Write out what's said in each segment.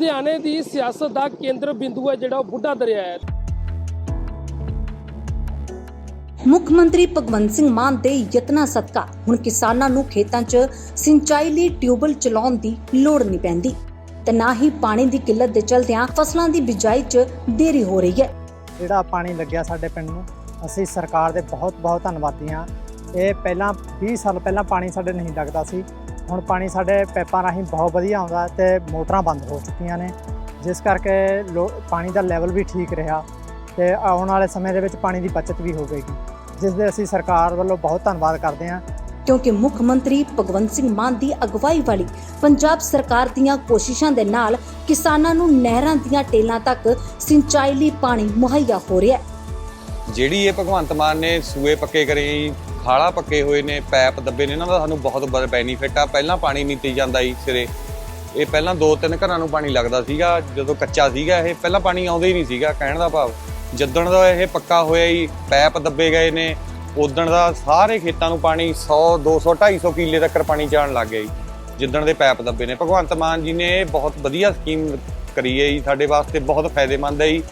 ਲੁਧਿਆਣੇ ਦੀ ਸਿਆਸਤ ਦਾ ਕੇਂਦਰ ਬਿੰਦੂ ਹੈ ਜਿਹੜਾ ਉਹ ਬੁੱਢਾ ਦਰਿਆ ਹੈ। ਮੁੱਖ ਮੰਤਰੀ ਭਗਵੰਤ ਸਿੰਘ ਮਾਨ ਦੇ ਯਤਨਾਂ ਸਦਕਾ ਹੁਣ ਕਿਸਾਨਾਂ ਨੂੰ ਖੇਤਾਂ 'ਚ ਸਿੰਚਾਈ ਲਈ ਟਿਊਬਲ ਚਲਾਉਣ ਦੀ ਲੋੜ ਨਹੀਂ ਪੈਂਦੀ ਤੇ ਨਾ ਹੀ ਪਾਣੀ ਦੀ ਕਿੱਲਤ ਦੇ ਚਲਦਿਆਂ ਫਸਲਾਂ ਦੀ ਬਿਜਾਈ 'ਚ ਦੇਰੀ ਹੋ ਰਹੀ ਹੈ। ਜਿਹੜਾ ਪਾਣੀ ਲੱਗਿਆ ਸਾਡੇ ਪਿੰਡ ਨੂੰ ਅਸੀਂ ਸਰਕਾਰ ਦੇ ਬਹੁਤ ਬਹੁਤ ਧੰਨਵਾਦੀ ਹਾਂ। ਇਹ ਪਹਿਲਾਂ 20 ਸਾਲ ਪਹਿਲਾਂ ਪਾਣੀ ਸਾਡੇ ਨਹੀਂ ਲੱਗਦਾ ਸੀ। ਹੁਣ ਪਾਣੀ ਸਾਡੇ ਪੈਪਾਂ ਰਾਹੀਂ ਬਹੁਤ ਵਧੀਆ ਆਉਂਦਾ ਤੇ ਮੋਟਰਾਂ ਬੰਦ ਹੋ ਚੁੱਕੀਆਂ ਨੇ। ਜਿਸ ਕਰਕੇ ਲੋ- ਪਾਣੀ ਦਾ ਲੈਵਲ ਵੀ ਠੀਕ ਰਿਹਾ ਤੇ ਆਉਣ ਵਾਲੇ ਸਮੇਂ ਦੇ ਵਿੱਚ ਪਾਣੀ ਦੀ ਬਚਤ ਵੀ ਹੋਵੇਗੀ ਜਿਸ ਦੇ ਅਸੀਂ ਸਰਕਾਰ ਵੱਲੋਂ ਬਹੁਤ ਧੰਨਵਾਦ ਕਰਦੇ ਹਾਂ। ਕਿਉਂਕਿ ਮੁੱਖ ਮੰਤਰੀ ਭਗਵੰਤ ਸਿੰਘ ਮਾਨ ਦੀ ਅਗਵਾਈ ਵਾਲੀ ਪੰਜਾਬ ਸਰਕਾਰ ਦੀਆਂ ਕੋਸ਼ਿਸ਼ਾਂ ਦੇ ਨਾਲ ਕਿਸਾਨਾਂ ਨੂੰ ਨਹਿਰਾਂ ਦੀਆਂ ਟੇਲਾਂ ਤੱਕ ਸਿੰਚਾਈ ਲਈ ਪਾਣੀ ਮੁਹੱਈਆ ਹੋ ਰਿਹਾ ਹੈ। ਜਿਹੜੀ ਇਹ ਭਗਵੰਤ ਮਾਨ ਨੇ ਸੂਏ ਪੱਕੇ ਕਰੇ ਖਾਲਾ ਪੱਕੇ ਹੋਏ ਨੇ, ਪੈਪ ਦੱਬੇ ਨੇ, ਇਹਨਾਂ ਦਾ ਸਾਨੂੰ ਬਹੁਤ ਬੜਾ ਬੈਨੀਫਿਟ ਆ। ਪਹਿਲਾਂ ਪਾਣੀ ਨਹੀਂ ਤੀ ਜਾਂਦਾ ਸੀ ਸਿਰੇ। ਇਹ ਪਹਿਲਾਂ ਦੋ ਤਿੰਨ ਘਰਾਂ ਨੂੰ ਪਾਣੀ ਲੱਗਦਾ ਸੀਗਾ, ਜਦੋਂ ਕੱਚਾ ਸੀਗਾ ਇਹ, ਪਹਿਲਾਂ ਪਾਣੀ ਆਉਂਦਾ ਹੀ ਨਹੀਂ ਸੀਗਾ, ਕਹਿਣ ਦਾ ਭਾਵ। ਜਿੱਦਣ ਦਾ ਇਹ ਪੱਕਾ ਹੋਇਆ ਹੀ ਪੈਪ ਦੱਬੇ ਗਏ ਨੇ ਉਦਣ ਦਾ ਸਾਰੇ ਖੇਤਾਂ ਨੂੰ ਪਾਣੀ 100 200 250 ਕਿੱਲੇ ਤੱਕ ਪਾਣੀ ਜਾਣ ਲੱਗ ਗਿਆ ਜੀ, ਜਿੱਦਣ ਦੇ ਪੈਪ ਦੱਬੇ ਨੇ। ਭਗਵੰਤ ਮਾਨ ਜੀ ਨੇ ਇਹ ਬਹੁਤ ਵਧੀਆ ਸਕੀਮ ਕਰੀ ਹੈ ਜੀ, ਸਾਡੇ ਵਾਸਤੇ ਬਹੁਤ ਫਾਇਦੇਮੰਦ ਹੈ ਜੀ।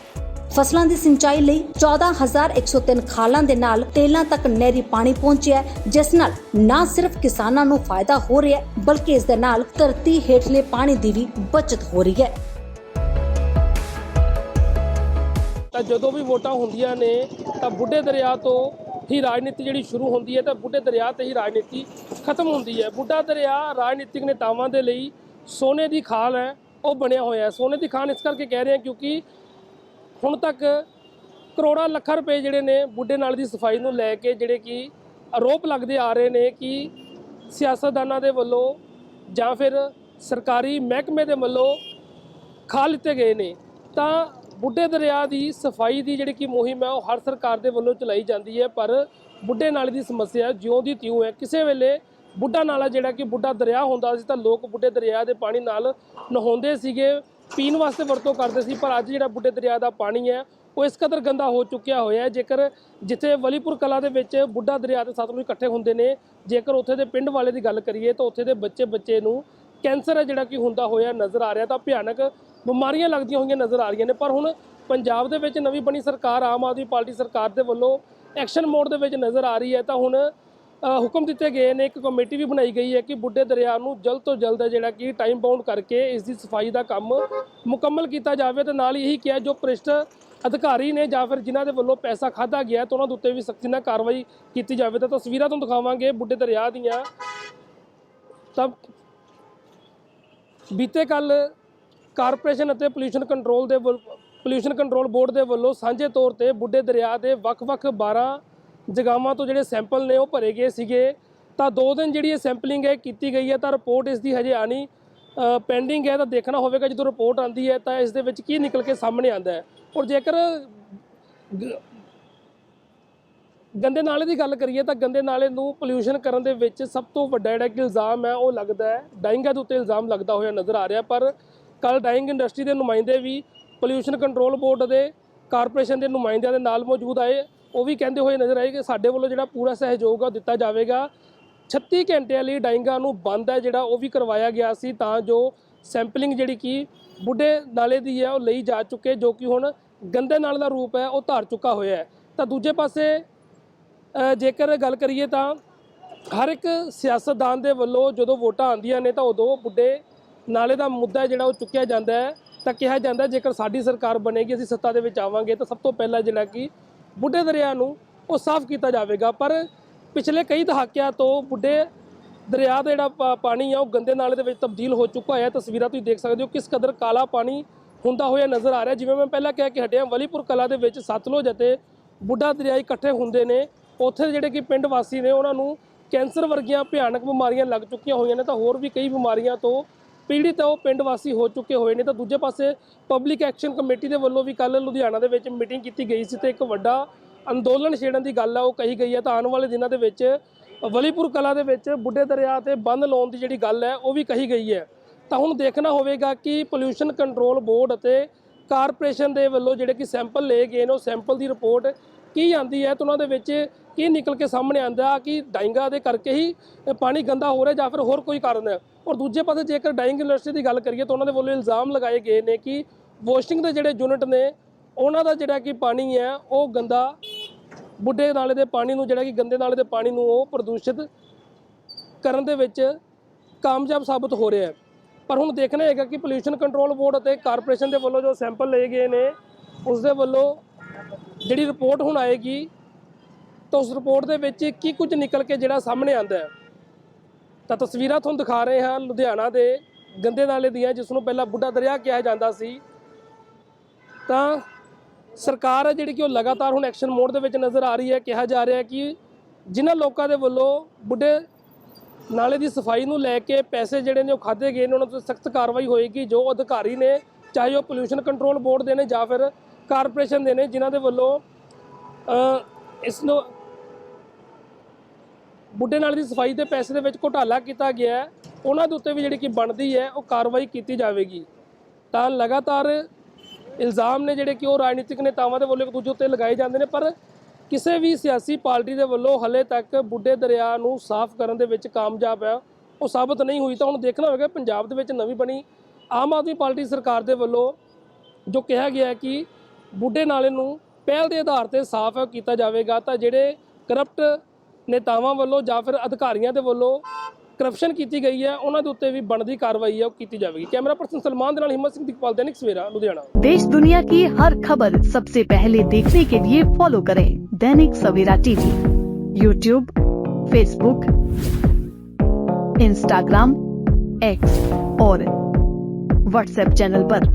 ਫਸਲਾਂ ਦੀ ਸਿੰਚਾਈ ਲਈ 14103 ਖਾਲਾਂ ਦੇ ਨਾਲ ਟੇਲਾਂ ਤੱਕ ਨਹਿਰੀ ਪਾਣੀ ਪਹੁੰਚਿਆ ਜਿਸ ਨਾਲ ਨਾ ਸਿਰਫ ਕਿਸਾਨਾਂ ਨੂੰ ਫਾਇਦਾ ਹੋ ਰਿਹਾ ਬਲਕਿ ਇਸ ਦੇ ਨਾਲ ਧਰਤੀ ਹੇਠਲੇ ਪਾਣੀ ਦੀ ਵੀ ਬਚਤ ਹੋ ਰਹੀ ਹੈ। ਤਾਂ ਜਦੋਂ ਵੀ ਵੋਟਾਂ ਹੁੰਦੀਆਂ ਨੇ, ਤਾਂ ਬੁੱਢੇ ਦਰਿਆ ਤੋਂ ਹੀ ਰਾਜਨੀਤੀ ਜਿਹੜੀ ਸ਼ੁਰੂ ਹੁੰਦੀ ਹੈ, ਤਾਂ ਬੁੱਢੇ ਦਰਿਆ ਤੇ ਹੀ ਰਾਜਨੀਤੀ ਖਤਮ ਹੁੰਦੀ ਹੈ। ਬੁੱਢਾ ਦਰਿਆ ਰਾਜਨੀਤਿਕ ਨੇਤਾਵਾਂ ਦੇ ਲਈ ਸੋਨੇ ਦੀ ਖਾਲ ਹੈ, ਉਹ ਬਣਿਆ ਹੋਇਆ ਹੈ। ਸੋਨੇ ਦੀ ਖਾਨ ਇਸ ਕਰਕੇ ਕਹਿ ਰਹੇ ਹਾਂ ਕਿਉਂਕਿ ਹੁਣ ਤੱਕ ਕਰੋੜਾਂ ਲੱਖਾਂ ਰੁਪਏ ਜਿਹੜੇ ਨੇ ਬੁੱਢੇ ਨਾਲ ਦੀ ਸਫ਼ਾਈ ਨੂੰ ਲੈ ਕੇ ਜਿਹੜੇ ਕਿ ਆਰੋਪ ਲੱਗਦੇ ਆ ਰਹੇ ਨੇ ਕਿ ਸਿਆਸਤਦਾਨਾਂ ਦੇ ਵੱਲੋਂ ਜਾਂ ਫਿਰ ਸਰਕਾਰੀ ਮਹਿਕਮੇ ਦੇ ਵੱਲੋਂ ਖਾ ਲਿੱਤੇ ਗਏ ਨੇ, ਤਾਂ ਬੁੱਢੇ ਦਰਿਆ ਦੀ ਸਫ਼ਾਈ ਦੀ ਜਿਹੜੀ ਕਿ ਮੁਹਿੰਮ ਹੈ ਉਹ ਹਰ ਸਰਕਾਰ ਦੇ ਵੱਲੋਂ ਚਲਾਈ ਜਾਂਦੀ ਹੈ, ਪਰ ਬੁੱਢੇ ਨਾਲੇ ਦੀ ਸਮੱਸਿਆ ਜਿਉਂ ਦੀ ਤਿਉਂ ਹੈ। ਕਿਸੇ ਵੇਲੇ ਬੁੱਢਾ ਨਾਲਾ ਜਿਹੜਾ ਕਿ ਬੁੱਢਾ ਦਰਿਆ ਹੁੰਦਾ ਸੀ ਤਾਂ ਲੋਕ ਬੁੱਢੇ ਦਰਿਆ ਦੇ ਪਾਣੀ ਨਾਲ ਨਹਾਉਂਦੇ ਸੀਗੇ। ਪੀਣ ਵਾਸਤੇ ਵਰਤੋਂ ਕਰਦੇ ਸੀ, ਪਰ ਅੱਜ ਜਿਹੜਾ ਬੁੱਢੇ ਦਰਿਆ ਦਾ ਪਾਣੀ ਹੈ, ਉਹ ਇਸ ਕਦਰ ਗੰਦਾ ਹੋ ਚੁੱਕਿਆ ਹੋਇਆ ਹੈ। ਜੇਕਰ ਜਿੱਥੇ ਵਲੀਪੁਰ ਕਲਾ ਦੇ ਵਿੱਚ ਬੁੱਢਾ ਦਰਿਆ ਤੇ ਸਤਲੁਜ ਇਕੱਠੇ ਹੁੰਦੇ ਨੇ, ਜੇਕਰ ਉੱਥੇ ਦੇ ਪਿੰਡ ਵਾਲੇ ਦੀ ਗੱਲ ਕਰੀਏ, ਤਾਂ ਉੱਥੇ ਦੇ ਬੱਚੇ ਬੱਚੇ ਨੂੰ ਕੈਂਸਰ ਹੈ ਜਿਹੜਾ ਕਿ ਹੁੰਦਾ ਹੋਇਆ ਨਜ਼ਰ ਆ ਰਿਹਾ, ਤਾਂ ਭਿਆਨਕ ਬਿਮਾਰੀਆਂ ਲੱਗਦੀਆਂ ਹੋਈਆਂ ਨਜ਼ਰ ਆ ਰਹੀਆਂ ਨੇ। ਪਰ ਹੁਣ ਪੰਜਾਬ ਦੇ ਵਿੱਚ ਨਵੀਂ ਬਣੀ ਸਰਕਾਰ, ਆਮ ਆਦਮੀ ਪਾਰਟੀ ਸਰਕਾਰ ਦੇ ਵੱਲੋਂ ਐਕਸ਼ਨ ਮੋਡ ਦੇ ਵਿੱਚ ਨਜ਼ਰ ਆ ਰਹੀ ਹੈ, ਤਾਂ ਹੁਣ ਹੁਕਮ ਦਿੱਤੇ ਗਏ ਨੇ, ਇੱਕ ਕਮੇਟੀ ਵੀ ਬਣਾਈ ਗਈ ਹੈ ਕਿ ਬੁੱਢੇ ਦਰਿਆ ਨੂੰ ਜਲਦ ਤੋਂ ਜਲਦ ਜਿਹੜਾ ਕਿ ਟਾਈਮ ਬਾਉਂਡ ਕਰਕੇ ਇਸ ਦੀ ਸਫ਼ਾਈ ਦਾ ਕੰਮ ਮੁਕੰਮਲ ਕੀਤਾ ਜਾਵੇ ਤੇ ਨਾਲ ਇਹੀ ਕਿਹਾ ਜੋ ਭ੍ਰਿਸ਼ਟ ਅਧਿਕਾਰੀ ਨੇ ਜਾਂ ਫਿਰ ਜਿਨ੍ਹਾਂ ਦੇ ਵੱਲੋਂ ਪੈਸਾ ਖਾਦਾ ਗਿਆ ਤਾਂ ਉਹਨਾਂ ਦੇ ਉੱਤੇ ਵੀ ਸਖਤੀ ਨਾਲ ਕਾਰਵਾਈ ਕੀਤੀ ਜਾਵੇ ਤਾਂ ਤਸਵੀਰਾਂ ਤੁਹਾਨੂੰ ਦਿਖਾਵਾਂਗੇ ਬੁੱਢੇ ਦਰਿਆ ਦੀਆਂ। ਤਾਂ ਬੀਤੇ ਕੱਲ ਕਾਰਪੋਰੇਸ਼ਨ ਅਤੇ ਪੋਲਿਊਸ਼ਨ ਕੰਟਰੋਲ ਦੇ ਪੋਲਿਊਸ਼ਨ ਕੰਟਰੋਲ ਬੋਰਡ ਦੇ ਵੱਲੋਂ ਸਾਂਝੇ ਤੌਰ ਤੇ ਬੁੱਢੇ ਦਰਿਆ ਦੇ ਵੱਖ-ਵੱਖ 12 ਜਗਾਵਾਂ ਤੋਂ ਜਿਹੜੇ ਸੈਂਪਲ ਨੇ ਉਹ ਭਰੇ ਗਏ ਸੀਗੇ। ਤਾਂ ਦੋ ਦਿਨ ਜਿਹੜੀ ਇਹ ਸੈਂਪਲਿੰਗ ਹੈ ਕੀਤੀ ਗਈ ਹੈ, ਤਾਂ ਰਿਪੋਰਟ ਇਸ ਦੀ ਹਜੇ ਆਣੀ ਪੈਂਡਿੰਗ ਹੈ। ਤਾਂ ਦੇਖਣਾ ਹੋਵੇਗਾ ਜਦੋਂ ਰਿਪੋਰਟ ਆਂਦੀ ਹੈ, ਤਾਂ ਇਸ ਦੇ ਵਿੱਚ ਕੀ ਨਿਕਲ ਕੇ ਸਾਹਮਣੇ ਆਂਦਾ ਹੈ। ਔਰ ਜੇਕਰ ਗ- ਗੰਦੇ ਨਾਲੇ ਦੀ ਗੱਲ ਕਰੀਏ, ਤਾਂ ਗੰਦੇ ਨਾਲੇ ਨੂੰ ਪੋਲਿਊਸ਼ਨ ਕਰਨ ਦੇ ਵਿੱਚ ਸਭ ਤੋਂ ਵੱਡਾ ਜਿਹੜਾ ਕਿ ਇਲਜ਼ਾਮ ਹੈ, ਉਹ ਲੱਗਦਾ ਹੈ ਡਾਈਂਗਾਂ ਦੇ ਉੱਤੇ ਇਲਜ਼ਾਮ ਲੱਗਦਾ ਹੋਇਆ ਨਜ਼ਰ ਆ ਰਿਹਾ। ਪਰ ਕੱਲ ਡਾਈਂਗ ਇੰਡਸਟਰੀ ਦੇ ਨੁਮਾਇੰਦੇ ਵੀ ਪੋਲਿਊਸ਼ਨ ਕੰਟਰੋਲ ਬੋਰਡ ਦੇ ਕਾਰਪੋਰੇਸ਼ਨ ਦੇ ਨੁਮਾਇੰਦਿਆਂ ਦੇ ਨਾਲ ਮੌਜੂਦ ਆਏ। ਉਹ ਵੀ ਕਹਿੰਦੇ ਹੋਏ ਨਜ਼ਰ ਆਏ ਕਿ ਸਾਡੇ ਵੱਲੋਂ ਜਿਹੜਾ ਪੂਰਾ ਸਹਿਯੋਗ ਆ ਉਹ ਦਿੱਤਾ ਜਾਵੇਗਾ। 36 ਘੰਟਿਆਂ ਲਈ ਡਾਈਂਗਾਂ ਨੂੰ ਬੰਦ ਹੈ ਜਿਹੜਾ ਉਹ ਵੀ ਕਰਵਾਇਆ ਗਿਆ ਸੀ, ਤਾਂ ਜੋ ਸੈਂਪਲਿੰਗ ਜਿਹੜੀ ਕਿ ਬੁੱਢੇ ਨਾਲੇ ਦੀ ਹੈ ਉਹ ਲਈ ਜਾ ਚੁੱਕੇ, ਜੋ ਕਿ ਹੁਣ ਗੰਦੇ ਨਾਲੇ ਦਾ ਰੂਪ ਹੈ, ਉਹ ਧਾਰ ਚੁੱਕਾ ਹੋਇਆ ਹੈ। ਤਾਂ ਦੂਜੇ ਪਾਸੇ ਜੇਕਰ ਗੱਲ ਕਰੀਏ ਤਾਂ ਹਰ ਇੱਕ ਸਿਆਸਤਦਾਨ ਦੇ ਵੱਲੋਂ ਜਦੋਂ ਵੋਟਾਂ ਆਉਂਦੀਆਂ ਨੇ ਤਾਂ ਉਦੋਂ ਬੁੱਢੇ ਨਾਲੇ ਦਾ ਮੁੱਦਾ ਜਿਹੜਾ ਉਹ ਚੁੱਕਿਆ ਜਾਂਦਾ ਹੈ। ਤਾਂ ਕਿਹਾ ਜਾਂਦਾ ਜੇਕਰ ਸਾਡੀ ਸਰਕਾਰ ਬਣੇਗੀ, ਅਸੀਂ ਸੱਤਾ ਦੇ ਵਿੱਚ ਆਵਾਂਗੇ, ਤਾਂ ਸਭ ਤੋਂ ਪਹਿਲਾਂ ਜਿਹੜਾ ਕਿ ਬੁੱਢੇ ਦਰਿਆ ਨੂੰ ਉਹ ਸਾਫ਼ ਕੀਤਾ ਜਾਵੇਗਾ। ਪਰ ਪਿਛਲੇ ਕਈ ਦਹਾਕਿਆਂ ਤੋਂ ਬੁੱਢੇ ਦਰਿਆ ਦਾ ਜਿਹੜਾ ਪਾ- ਪਾਣੀ ਆ, ਉਹ ਗੰਦੇ ਨਾਲੇ ਦੇ ਵਿੱਚ ਤਬਦੀਲ ਹੋ ਚੁੱਕਾ ਹੈ। ਤਸਵੀਰਾਂ ਤੁਸੀਂ ਦੇਖ ਸਕਦੇ ਹੋ ਕਿਸ ਕਦਰ ਕਾਲਾ ਪਾਣੀ ਹੁੰਦਾ ਹੋਇਆ ਨਜ਼ਰ ਆ ਰਿਹਾ ਜਿਵੇਂ ਮੈਂ ਪਹਿਲਾਂ ਕਹਿ ਕੇ ਹਟਿਆ ਵਲੀਪੁਰ ਕਲਾ ਦੇ ਵਿੱਚ ਸਤਲੁਜ ਅਤੇ ਬੁੱਢਾ ਦਰਿਆ ਇਕੱਠੇ ਹੁੰਦੇ ਨੇ। ਉੱਥੇ ਦੇ ਜਿਹੜੇ ਕਿ ਪਿੰਡ ਵਾਸੀ ਨੇ, ਉਹਨਾਂ ਨੂੰ ਕੈਂਸਰ ਵਰਗੀਆਂ ਭਿਆਨਕ ਬਿਮਾਰੀਆਂ ਲੱਗ ਚੁੱਕੀਆਂ ਹੋਈਆਂ ਨੇ। ਤਾਂ ਹੋਰ ਵੀ ਕਈ ਬਿਮਾਰੀਆਂ ਤੋਂ ਪੀੜਿਤ ਹੈ ਉਹ ਪਿੰਡ ਵਾਸੀ ਹੋ ਚੁੱਕੇ ਹੋਏ ਨੇ ਤਾਂ ਦੂਜੇ ਪਾਸੇ ਪਬਲਿਕ ਐਕਸ਼ਨ ਕਮੇਟੀ ਦੇ ਵੱਲੋਂ ਵੀ ਕੱਲ ਲੁਧਿਆਣਾ ਦੇ ਵਿੱਚ ਮੀਟਿੰਗ ਕੀਤੀ ਗਈ ਸੀ ਤੇ ਇੱਕ ਵੱਡਾ ਅੰਦੋਲਨ ਛੇੜਨ ਦੀ ਗੱਲ ਆ ਉਹ ਕਹੀ ਗਈ ਹੈ ਤਾਂ ਆਉਣ ਵਾਲੇ ਦਿਨਾਂ ਦੇ ਵਿੱਚ ਵਲੀਪੁਰ ਕਲਾ ਦੇ ਵਿੱਚ ਬੁੱਢੇ ਦਰਿਆ ਤੇ ਬੰਦ ਲਾਉਣ ਦੀ ਜਿਹੜੀ ਗੱਲ ਹੈ ਉਹ ਵੀ ਕਹੀ ਗਈ ਹੈ। ਤਾਂ ਹੁਣ ਦੇਖਣਾ ਹੋਵੇਗਾ ਕਿ ਪੋਲਿਊਸ਼ਨ ਕੰਟਰੋਲ ਬੋਰਡ ਅਤੇ ਕਾਰਪੋਰੇਸ਼ਨ ਦੇ ਵੱਲੋਂ ਜਿਹੜੇ ਕਿ ਸੈਂਪਲ ਲਏ ਗਏ ਨੇ, ਉਹ ਸੈਂਪਲ ਦੀ ਰਿਪੋਰਟ ਕੀ ਆਂਦੀ ਹੈ ਤਾਂ ਉਹਨਾਂ ਦੇ ਵਿੱਚ ਕੀ ਨਿਕਲ ਕੇ ਸਾਹਮਣੇ ਆਂਦਾ ਕਿ ਡਾਈਂਗਾ ਦੇ ਕਰਕੇ ਹੀ ਪਾਣੀ ਗੰਦਾ ਹੋ ਰਿਹਾ ਜਾਂ ਫਿਰ ਹੋਰ ਕੋਈ ਕਾਰਨ ਹੈ? ਔਰ ਦੂਜੇ ਪਾਸੇ ਜੇਕਰ ਡਾਈਂਗ ਇੰਡਸਟਰੀ ਦੀ ਗੱਲ ਕਰੀਏ ਤਾਂ ਉਹਨਾਂ ਦੇ ਵੱਲੋਂ ਇਲਜ਼ਾਮ ਲਗਾਏ ਗਏ ਨੇ ਕਿ ਵਾਸ਼ਿੰਗ ਦੇ ਜਿਹੜੇ ਯੂਨਿਟ ਨੇ, ਉਹਨਾਂ ਦਾ ਜਿਹੜਾ ਕਿ ਪਾਣੀ ਹੈ, ਉਹ ਗੰਦਾ ਬੁੱਢੇ ਨਾਲੇ ਦੇ ਪਾਣੀ ਨੂੰ, ਜਿਹੜਾ ਕਿ ਗੰਦੇ ਨਾਲੇ ਦੇ ਪਾਣੀ ਨੂੰ ਉਹ ਪ੍ਰਦੂਸ਼ਿਤ ਕਰਨ ਦੇ ਵਿੱਚ ਕਾਮਯਾਬ ਸਾਬਤ ਹੋ ਰਿਹਾ ਹੈ। ਪਰ ਹੁਣ ਦੇਖਣਾ ਹੈਗਾ ਕਿ ਪੋਲਿਊਸ਼ਨ ਕੰਟਰੋਲ ਬੋਰਡ ਅਤੇ ਕਾਰਪੋਰੇਸ਼ਨ ਦੇ ਵੱਲੋਂ ਜੋ ਸੈਂਪਲ ਲਏ ਗਏ ਨੇ ਉਸ ਦੇ ਵੱਲੋਂ ਜਿਹੜੀ ਰਿਪੋਰਟ ਹੁਣ ਆਏਗੀ ਤਾਂ ਉਸ ਰਿਪੋਰਟ ਦੇ ਵਿੱਚ ਕੀ ਕੁਝ ਨਿਕਲ ਕੇ ਜਿਹੜਾ ਸਾਹਮਣੇ ਆਂਦਾ ਹੈ। ਤਾਂ ਤਸਵੀਰਾਂ ਤੁਹਾਨੂੰ ਦਿਖਾ ਰਹੇ ਹਾਂ ਲੁਧਿਆਣਾ ਦੇ ਗੰਦੇ ਨਾਲੇ ਦੀਆਂ, ਜਿਸ ਨੂੰ ਪਹਿਲਾਂ ਬੁੱਢਾ ਦਰਿਆ ਕਿਹਾ ਜਾਂਦਾ ਸੀ। ਤਾਂ ਸਰਕਾਰ ਹੈ ਜਿਹੜੀ ਕਿ ਉਹ ਲਗਾਤਾਰ ਹੁਣ ਐਕਸ਼ਨ ਮੋਡ ਦੇ ਵਿੱਚ ਨਜ਼ਰ ਆ ਰਹੀ ਹੈ। ਕਿਹਾ ਜਾ ਰਿਹਾ ਕਿ ਜਿਨ੍ਹਾਂ ਲੋਕਾਂ ਦੇ ਵੱਲੋਂ ਬੁੱਢੇ ਨਾਲੇ ਦੀ ਸਫ਼ਾਈ ਨੂੰ ਲੈ ਕੇ ਪੈਸੇ ਜਿਹੜੇ ਨੇ ਉਹ ਖਾਦੇ ਗਏ ਨੇ, ਉਹਨਾਂ 'ਤੇ ਸਖਤ ਕਾਰਵਾਈ ਹੋਏਗੀ, ਜੋ ਅਧਿਕਾਰੀ ਨੇ, ਚਾਹੇ ਉਹ ਪੋਲਿਊਸ਼ਨ ਕੰਟਰੋਲ ਬੋਰਡ ਦੇ ਨੇ ਜਾਂ ਫਿਰ ਕਾਰਪੋਰੇਸ਼ਨ ਦੇ ਨੇ, ਜਿਨ੍ਹਾਂ ਦੇ ਵੱਲੋਂ ਇਸ ਨੂੰ ਬੁੱਢੇ ਨਾਲੇ ਦੀ ਸਫ਼ਾਈ ਦੇ ਪੈਸੇ ਦੇ ਵਿੱਚ ਘੁਟਾਲਾ ਕੀਤਾ ਗਿਆ ਹੈ। ਉਹਨਾਂ ਦੇ ਉੱਤੇ ਵੀ ਜਿਹੜੀ ਕਿ ਬਣਦੀ ਹੈ, ਉਹ ਕਾਰਵਾਈ ਕੀਤੀ ਜਾਵੇਗੀ। ਤਾਂ ਲਗਾਤਾਰ ਇਲਜ਼ਾਮ ਨੇ ਜਿਹੜੇ ਕਿ ਉਹ ਰਾਜਨੀਤਿਕ ਨੇਤਾਵਾਂ ਦੇ ਵੱਲੋਂ ਇੱਕ ਦੂਜੇ ਉੱਤੇ ਲਗਾਏ ਜਾਂਦੇ ਨੇ, ਪਰ ਕਿਸੇ ਵੀ ਸਿਆਸੀ ਪਾਰਟੀ ਦੇ ਵੱਲੋਂ ਹਲੇ ਤੱਕ ਬੁੱਢੇ ਦਰਿਆ ਨੂੰ ਸਾਫ਼ ਕਰਨ ਦੇ ਵਿੱਚ ਕਾਮਯਾਬ ਹੈ, ਉਹ ਸਾਬਤ ਨਹੀਂ ਹੋਈ। ਤਾਂ ਹੁਣ ਦੇਖਣਾ ਹੋਵੇਗਾ, ਪੰਜਾਬ ਦੇ ਵਿੱਚ ਨਵੀਂ ਬਣੀ ਆਮ ਆਦਮੀ ਪਾਰਟੀ ਸਰਕਾਰ ਦੇ ਵੱਲੋਂ ਜੋ ਕਿਹਾ ਗਿਆ ਕਿ ਬੁੱਢੇ ਨਾਲੇ ਨੂੰ ਪਹਿਲ ਦੇ ਆਧਾਰ ਤੇ ਸਾਫ਼ ਕੀਤਾ ਜਾਵੇਗਾ, ਤਾਂ ਜਿਹੜੇ ਕਰਪਟ ਨੇਤਾਵਾਂ ਵੱਲੋਂ ਜਾਂ ਫਿਰ ਅਧਿਕਾਰੀਆਂ ਦੇ ਵੱਲੋਂ ਕਰਪਸ਼ਨ ਕੀਤੀ ਗਈ ਹੈ ਉਹਨਾਂ ਦੇ ਉੱਤੇ ਵੀ ਬਣਦੀ ਕਾਰਵਾਈ ਹੈ ਉਹ ਕੀਤੀ ਜਾਵੇਗੀ ਕੈਮਰਾ ਪਰਸਨ ਸਲਮਾਨ ਦੇ ਨਾਲ ਹਿੰਮਤ ਸਿੰਘ ਦੀਪਾਲ ਦੈਨਿਕ ਸਵੇਰਾ ਲੁਧਿਆਣਾ देश दुनिया की हर खबर सबसे पहले देखने के लिए फॉलो करें Dainik Savera TV YouTube Facebook Instagram X और व्हाट्सएप चैनल पर।